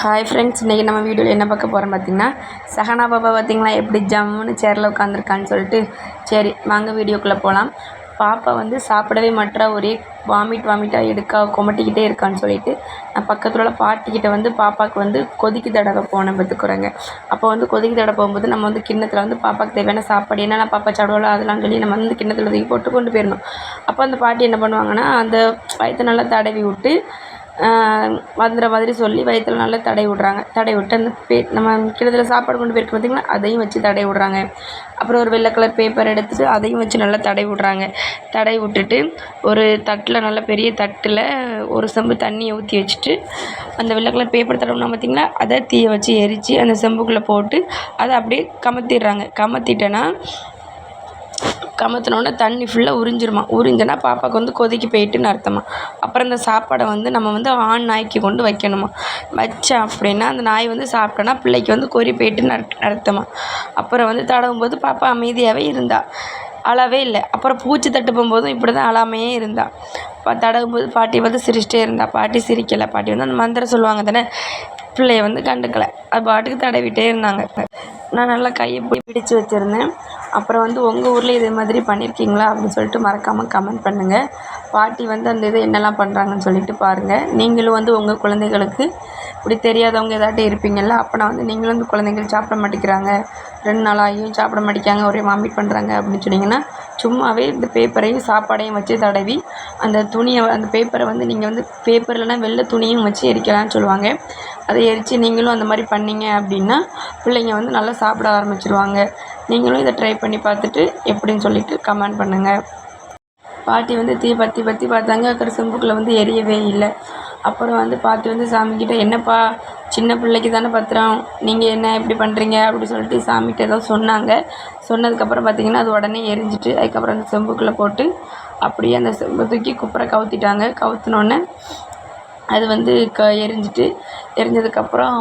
Hi friends இன்றைக்கி நம்ம வீடியோவில் என்ன பார்க்க போகிறோம் பார்த்தீங்கன்னா சஹனா பாப்பா பார்த்திங்களா? எப்படி ஜம்முன்னு சேரில் உட்காந்துருக்கான்னு சொல்லிட்டு சரி வாங்க வீடியோக்குள்ளே போகலாம் பாப்பா வந்து சாப்பிடவே மாட்றா ஒரே வாமிட் வாமிட்டாக எடுக்கா கொமட்டிக்கிட்டே இருக்கான்னு சொல்லிட்டு நான் பக்கத்தில் உள்ள பாட்டிக்கிட்ட வந்து பாப்பாவுக்கு வந்து கொதிக்கு தடவை போனேன் பார்த்துக்குறேங்க அப்போ வந்து கொதிக்கு தடவை போகும்போது நம்ம வந்து கிண்ணத்தில் வந்து பாப்பாவுக்கு தேவையான சாப்பாடு என்னென்ன பாப்பா சாப்பிடுவாளோ அதெல்லாம் சொல்லி நம்ம வந்து கிண்ணத்தில் தூக்கி போட்டு கொண்டு போயிடணும். அப்போ அந்த பாட்டி என்ன பண்ணுவாங்கன்னா அந்த வயிற்ற நல்லா தடவி விட்டு வந்துடுற மாதிரி சொல்லி வயிற்றுல நல்லா தடவி விட்றாங்க. தடவி விட்டு அந்த பே நம்ம கிண்ணத்துல சாப்பாடு கொண்டு போயிருக்க பார்த்திங்களா அதையும் வச்சு தடவி விட்றாங்க. அப்புறம் ஒரு வெள்ளை கலர் பேப்பர் எடுத்துட்டு அதையும் வச்சு நல்லா தடவி விட்றாங்க. தடவி விட்டுட்டு ஒரு தட்டில் நல்ல பெரிய தட்டில் ஒரு செம்பு தண்ணியை ஊற்றி வச்சுட்டு அந்த வெள்ளை கலர் பேப்பர் தடவுனா பார்த்திங்களா அதை தீயை வச்சு எரித்து அந்த செம்புக்குள்ளே போட்டு அதை அப்படியே கமத்திடுறாங்க. கமத்திட்டேன்னா கமுத்துனோடனே தண்ணி ஃபுல்லாக உறிஞ்சிருமா. உறிஞ்சனா பாப்பாவுக்கு வந்து கொதிக்க போயிட்டுன்னு அர்த்தமா. அப்புறம் இந்த சாப்பாடை வந்து நம்ம வந்து ஆண் நாய்க்கு கொண்டு வைக்கணுமா. வச்சேன் அப்படின்னா அந்த நாய் வந்து சாப்பிட்டோன்னா பிள்ளைக்கு வந்து கொறி போயிட்டுன்னு அர்த்தமா. அப்புறம் வந்து தடவும் போது பாப்பா அமைதியாகவே இருந்தா. அழவே இல்லை. அப்புறம் பூச்சி தட்டு போகும்போதும் இப்படி தான் அழாமையே இருந்தா. தடவும் போது பாட்டி வந்து சிரிச்சிட்டே இருந்தா. பாட்டி சிரிக்கலை. பாட்டி வந்து அந்த மந்திரம் சொல்லுவாங்க தானே. பிள்ளைய வந்து கண்டுக்கலை. அது பாட்டுக்கு தடவிட்டே இருந்தாங்க. நான் நல்லா கையை பிடிச்சி வச்சுருந்தேன். அப்புறம் வந்து உங்கள் ஊரில் இதே மாதிரி பண்ணியிருக்கீங்களா அப்படின்னு சொல்லிட்டு மறக்காமல் கமெண்ட் பண்ணுங்கள் பாட்டி வந்து அந்த இதை என்னெல்லாம் பண்ணுறாங்கன்னு சொல்லிட்டு பாருங்கள் நீங்களும் வந்து உங்கள் குழந்தைகளுக்கு இப்படி தெரியாதவங்க ஏதாட்டி இருப்பீங்கள்ல அப்போனா வந்து நீங்களும் வந்து குழந்தைகள் சாப்பிட மாட்டேங்கிறாங்க. ரெண்டு நாளாகியும் சாப்பிட மாட்டேங்காங்க ஒரே வாமிட் பண்ணுறாங்க அப்படின்னு சொன்னீங்கன்னா சும்மாவே இந்த பேப்பரையும் சாப்பாடையும் வச்சு தடவி அந்த துணியை அந்த பேப்பரை வந்து நீங்கள் வந்து பேப்பர் இல்லைனா வெள்ளை துணியும் வச்சு எரிக்கலாம்னு சொல்லுவாங்க. அதை எரித்து நீங்களும் அந்த மாதிரி பண்ணிங்க அப்படின்னா பிள்ளைங்க வந்து நல்லா சாப்பிட ஆரம்பிச்சிருவாங்க. நீங்களும் இதை ட்ரை பண்ணி பார்த்துட்டு எப்படின்னு சொல்லிவிட்டு கமெண்ட் பண்ணுங்கள் பாட்டி வந்து தீ பற்றி பற்றி பார்த்தாங்க. அப்புறம் செம்புக்குள்ளே வந்து எரியவே இல்லை. அப்புறம் வந்து பாட்டி வந்து சாமிக்கிட்ட என்னப்பா சின்ன பிள்ளைக்கு தானே பத்திரம்? நீங்கள் என்ன இப்படி பண்ணுறீங்க அப்படி சொல்லிட்டு சாமிகிட்ட ஏதோ சொன்னாங்க. சொன்னதுக்கப்புறம் பார்த்திங்கன்னா அது உடனே எரிஞ்சிட்டு அதுக்கப்புறம் அந்த செம்புக்குள்ளே போட்டு அப்படியே அந்த செம்பு தூக்கி குப்பரை கவுத்திட்டாங்க. கவுத்தினோடனே அது வந்து க எரிஞ்சிட்டு எரிஞ்சதுக்கப்புறம்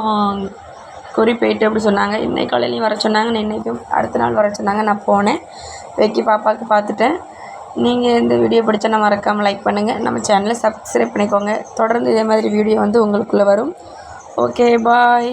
கொறி போயிட்டு அப்படி சொன்னாங்க. இன்றைக்கு காலையிலையும் வர சொன்னாங்க. இன்றைக்கும் அடுத்த நாள் வர சொன்னாங்க. நான் போனேன். வெக்கி பாப்பாவுக்கு பார்த்துட்டேன் நீங்கள் இந்த வீடியோ பிடிச்சா மறக்காமல் லைக் பண்ணுங்கள் நம்ம சேனலை சப்ஸ்கிரைப் பண்ணிக்கோங்க. தொடர்ந்து இதே மாதிரி வீடியோ வந்து உங்களுக்குள்ளே வரும். Okay bye